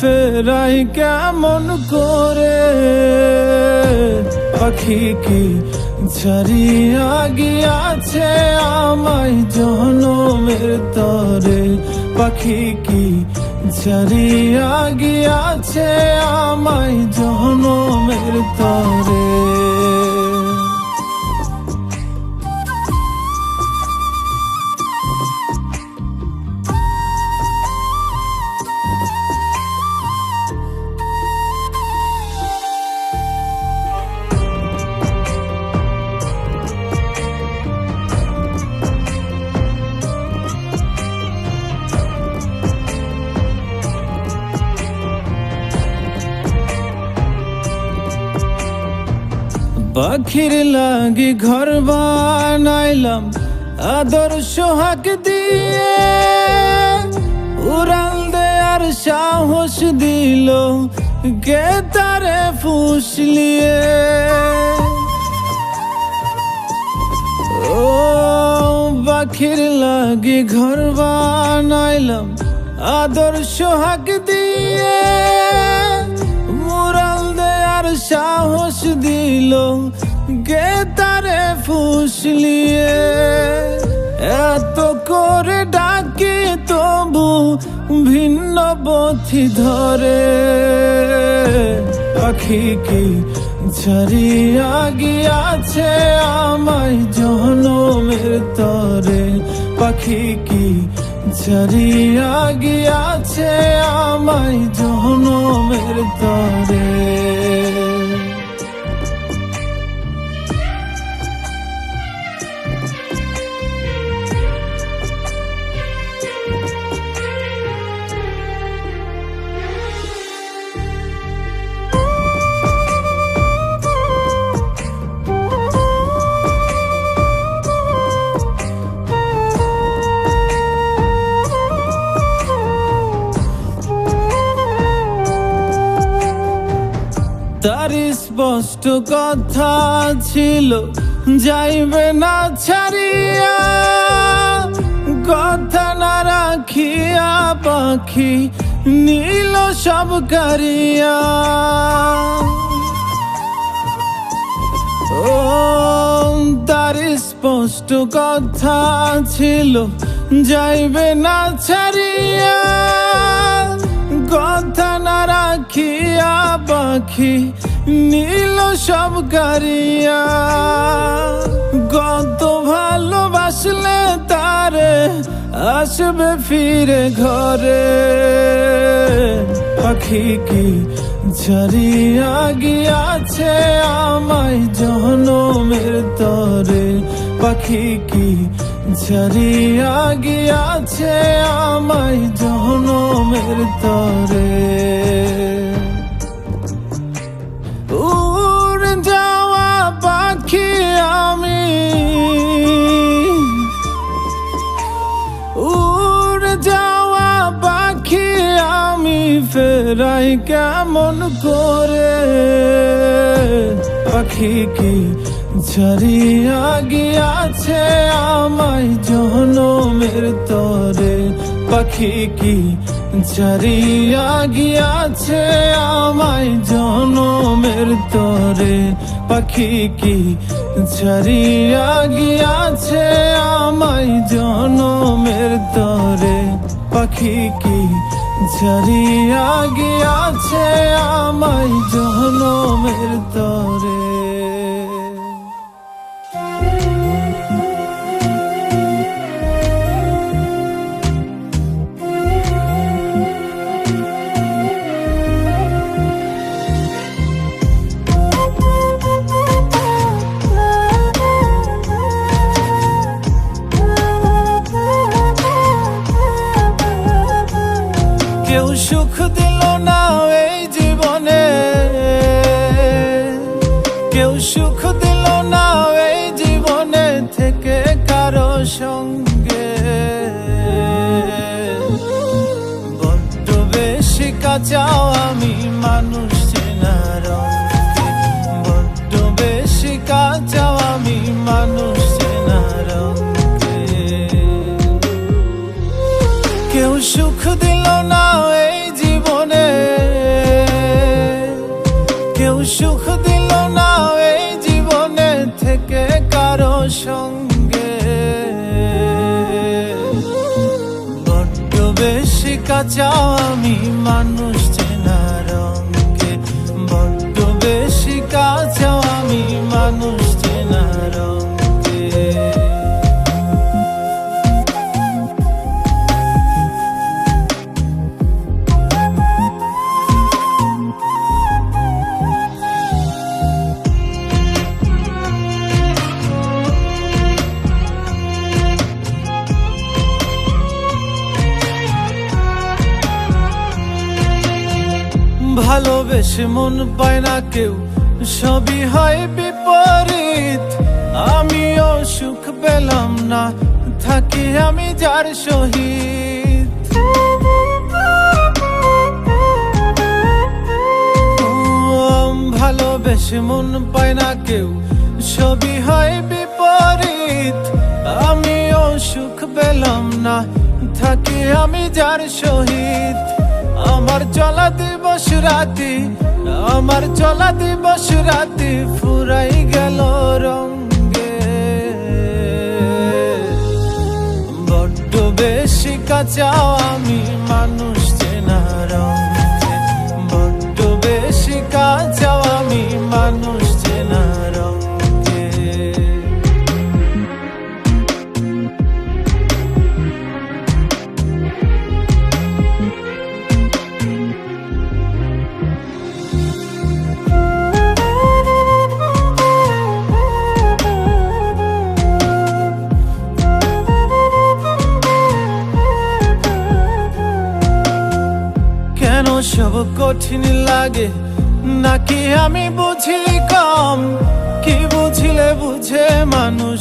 ফেরাই কেমন করে? পাখি কি ছাড়িয়া গিয়াছে আমায় জনমের তরে। পাখি কি ছাড়িয়া গিয়াছে আমায় জনমের তরে। পাখির লাগি ঘর বানাইলাম আদর সোহাগ দিয়ে। উড়াল দেয়ার সাহস দিল কে তারে ফুসলিয়ে। ও পাখির লাগি ঘর বানাইলাম আদর সোহাগ দিয়ে। মুরাল দেয়ার সাহস দিল গে তারে ফুসলিয়ে, এত করে ডাকি তবু ভিন্ন পথি ধরে। পাখি কি ছাড়িয়া গিয়াছে আমায় জনমের তরে? পাখি কি ছাড়িয়া গিয়াছে আমায় জনমের তরে? স্পষ্ট কথা ছিল, যাইবে না ছাড়িয়া। কথা না রাখিয়া পাখি নীল সব কারিয়া। ও, তার স্পষ্ট কথা ছিল, যাইবে না ছাড়িয়া। কথা না রাখিয়া পাখি নীল সব কারিয়া কত ভালোবাসলে তারে আসবে ফিরে ঘরে। পাখি কি ছাড়িয়া গিয়াছে আমায় জনমের তরে? পাখি কি ছাড়িয়া গিয়াছে আমায় জনমের তরে? ফেরাই কেমন করে? পাখি কি ছাড়িয়া গিয়াছে আমায় জনমের তরে? পাখি কি ছাড়িয়া গিয়াছে আমায় জনমের তরে? পাখি কি ছাড়িয়া গিয়াছে আমায় জনমের তরে? পাখি কি ছাড়িয়া গিয়াছে আমায় জনমের তরে। বেশি কাঁচাও আমি মানুষ চেনার কাঁচা আমি মানুষ মন পায় না কেউ। সবই হয় বিপরীত। আমিও সুখ পেলাম না, থাকি আমি যার সহিত। ভালোবেসে মন পায় না কেউ। সবই হয় বিপরীত। আমিও সুখ পেলাম না, থাকি আমি যার সহিত। আমার চলা দিবস রাতি, আমার চলা দিবস রাতি ফুরাই গেল রঙ্গে। বড্ড বেশি কাঁচা আমি মানুষ আমি বুঝি কম, কি বুঝিলে বুঝে মানুষ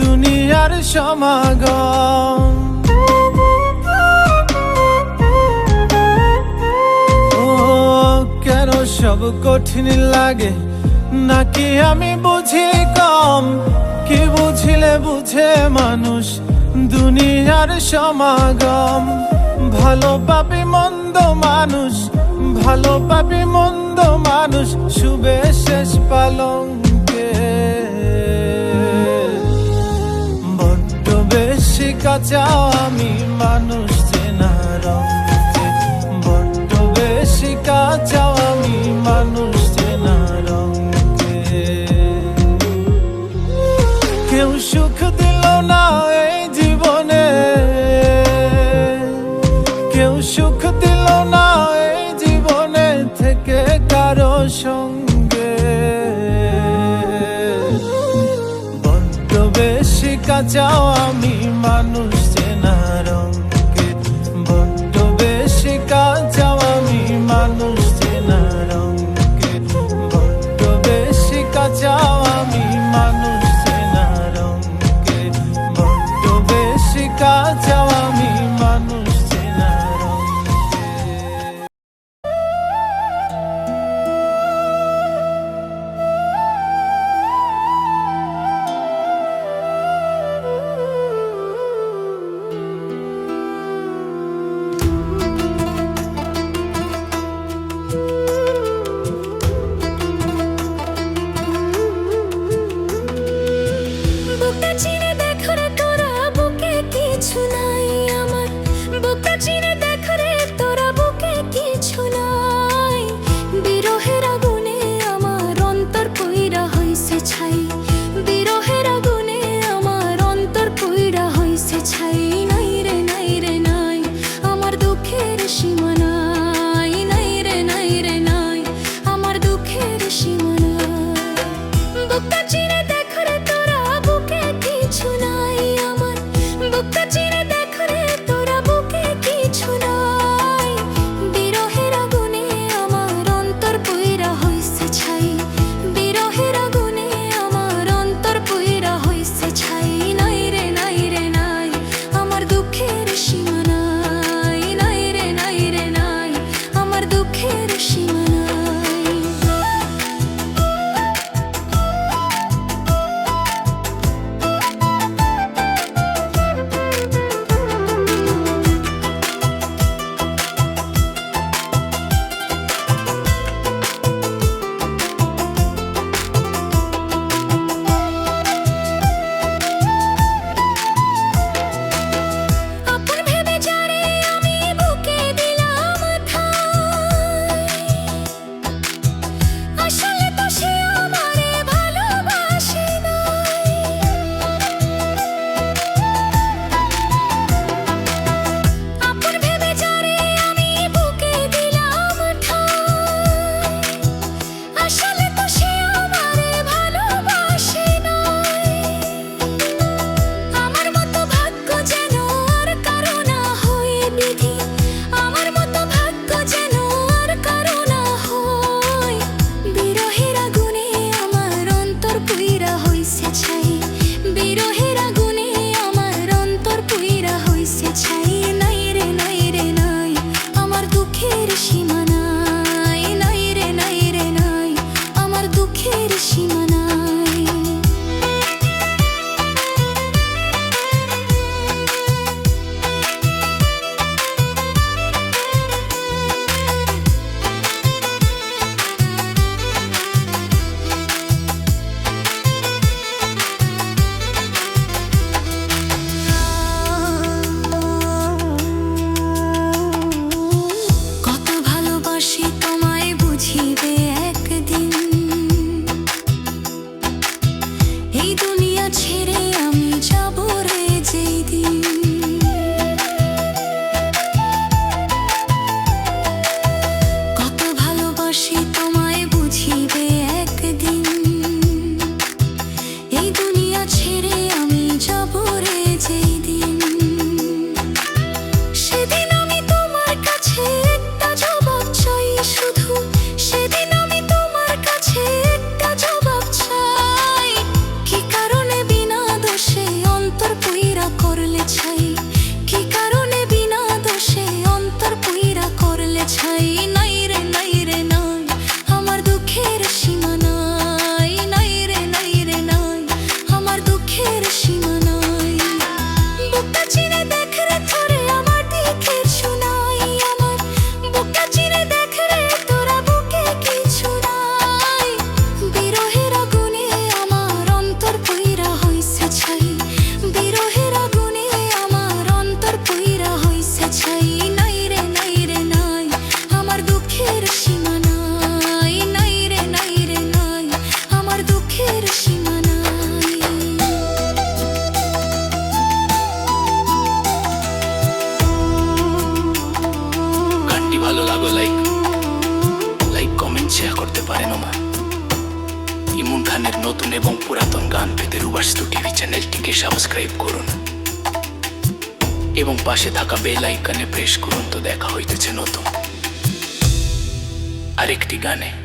দুনিয়ার সমাগম। কেন সব কঠিন লাগে? নাকি আমি বুঝি কম, কি বুঝিলে বুঝে মানুষ দুনিয়ার সমাগম? ভালো পাবি মন্দ মানুষ, ভালো পাবি মন্দ মানুষ শুভে শেষ পালঙ্কে। বড্ড বেশি কাঁচা আমি মানুষ চেনার বড্ড বেশি কাঁচা পেতে রুবাস্তু টিভি চ্যানেলটিকে সাবস্ক্রাইব করুন। এবং পাশে থাকা বেল আইকনে প্রেস করুন তো দেখা হইতেছে নতুন। আরেকটি গানে।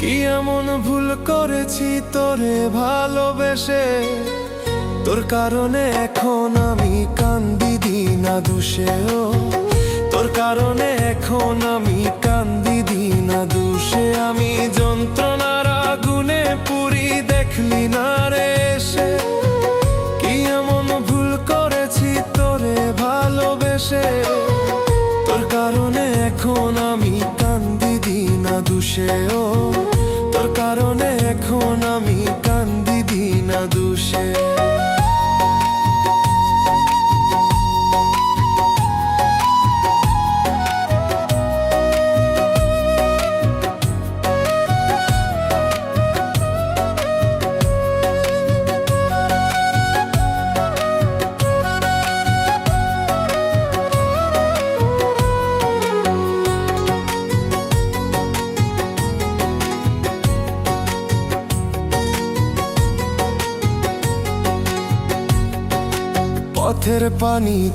কি এমন ভুল করেছি তোরে ভালোবেসে? তোর কারণে এখন আমি কান্দি দিনা দুষে ও তোর কারণে এখন আমি কান্দি দিনা দুষে। আমি যন্ত্রণার আগুনে পুরি দেখলি না রে সে। কি এমন ভুল করেছি তোরে ভালোবেসে? তোর কারণে এখন আমি কান্দি দিনা দুষে ও তোর কারণে এখন আমি কান্দি দিনা দুষে।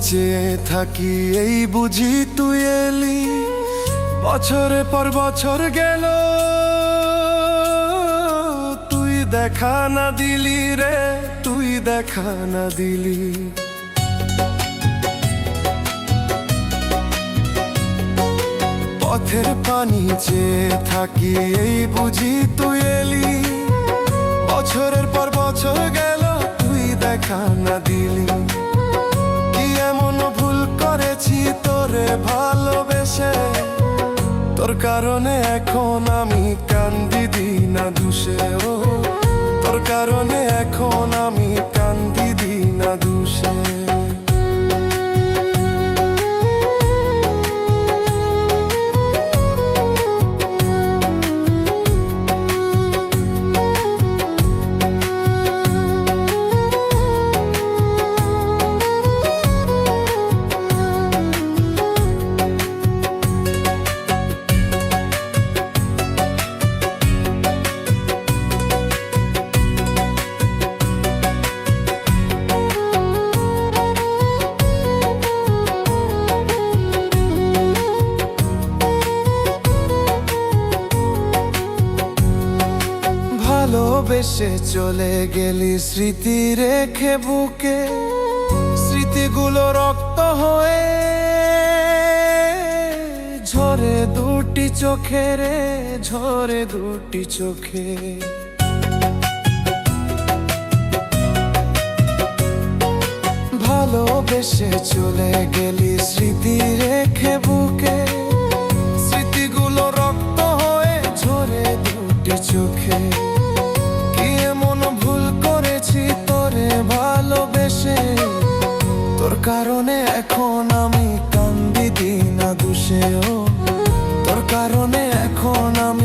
চেয়ে থাকি, এই বুঝি তুই এলি। বছরে পর বছর গেল, তুই দেখা না দিলি রে, তুই দেখা না দিলি। পথের পানি চেয়ে থাকি, এই বুঝি তুই এলি। বছরের পর বছর গেল, তুই দেখা না দিলি। করেছি তোরে ভালোবেসে। তোর কারণে এখন আমি কান্দি দিই না দুষে, ও। তোর কারণে এখন আমি কান্দি দিই না দুষে। এসে চলে গেলি স্মৃতি রেখে বুকে। স্মৃতিগুলো রক্ত হয়ে ঝরে দুটি চোখে রে, ঝরে দুটি চোখে। ভালোবেসে চলে গেলি স্মৃতি রেখে বুকে। স্মৃতিগুলো রক্ত হয়ে ঝরে দুটি চোখে। কারণে এখন আমি কান্দি দিন না তোর কারণে এখন আমি